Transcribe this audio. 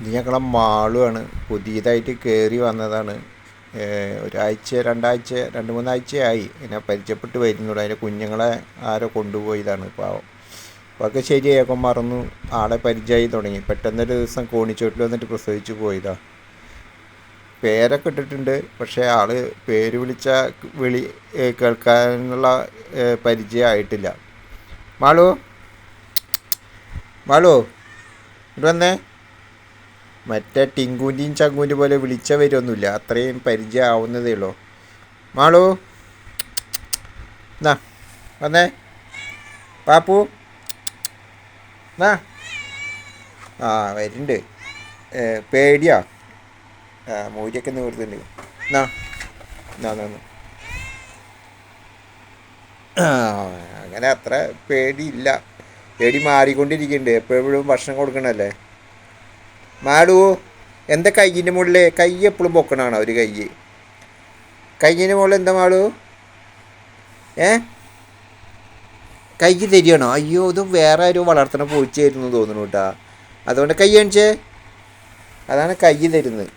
ഇത് ഞങ്ങളെ മാളുമാണ് പുതിയതായിട്ട് കയറി വന്നതാണ്. ഒരാഴ്ച രണ്ടാഴ്ച രണ്ട് മൂന്നാഴ്ചയായി. എന്നെ പരിചയപ്പെട്ട് വരുന്നുള്ളൂ. അതിന്റെ കുഞ്ഞുങ്ങളെ ആരോ കൊണ്ടുപോയതാണ് പാവം. അപ്പോൾ ഒക്കെ ശരിയായപ്പോൾ മറന്നു. ആളെ പരിചയമായി തുടങ്ങി. പെട്ടെന്നൊരു ദിവസം കോണിച്ചോട്ടിൽ വന്നിട്ട് പ്രസവിച്ചു പോയതാ. പേരൊക്കെ ഇട്ടിട്ടുണ്ട്. പക്ഷേ ആൾ പേര് വിളിച്ച വിളി കേൾക്കാനുള്ള പരിചയമായിട്ടില്ല. മാളു? മാളു? ഇവിടെ വന്നേ. മറ്റേ ടിങ്കുന്റെയും ചങ്കൂന്റെ പോലെ വിളിച്ച വരുമൊന്നുമില്ല അത്രയും പരിചയം ആവുന്നതേ ഉള്ളൂ. മാളു. എന്നാ വന്നേ. പാപ്പു. ആ വരുന്നുണ്ട്. പേടിയാ. മൂരിയൊക്കെ നിവർത്തുന്നുണ്ട് എന്നാ എന്നാ എന്നാ അങ്ങനെ അത്ര പേടിയില്ല. പേടി മാറിക്കൊണ്ടിരിക്കുന്നുണ്ട്. എപ്പോഴും ഭക്ഷണം കൊടുക്കണല്ലേ മാളു എന്താ കയ്യിന്റെ മുകളിൽ കൈ എപ്പോഴും പൊക്കണാണ് ഒരു കൈ? കയ്യിന്റെ മുകളിൽ എന്താ മാടു ഏ? കൈക്ക് തരികയാണോ അയ്യോ ഇത് വേറെ ആരും വളർത്തണ പൂച്ചയായിരുന്നു തോന്നുന്നു കേട്ടാ. അതുകൊണ്ട് കൈ കാണിച്ചേ? അതാണ് കൈ തരുന്നത്.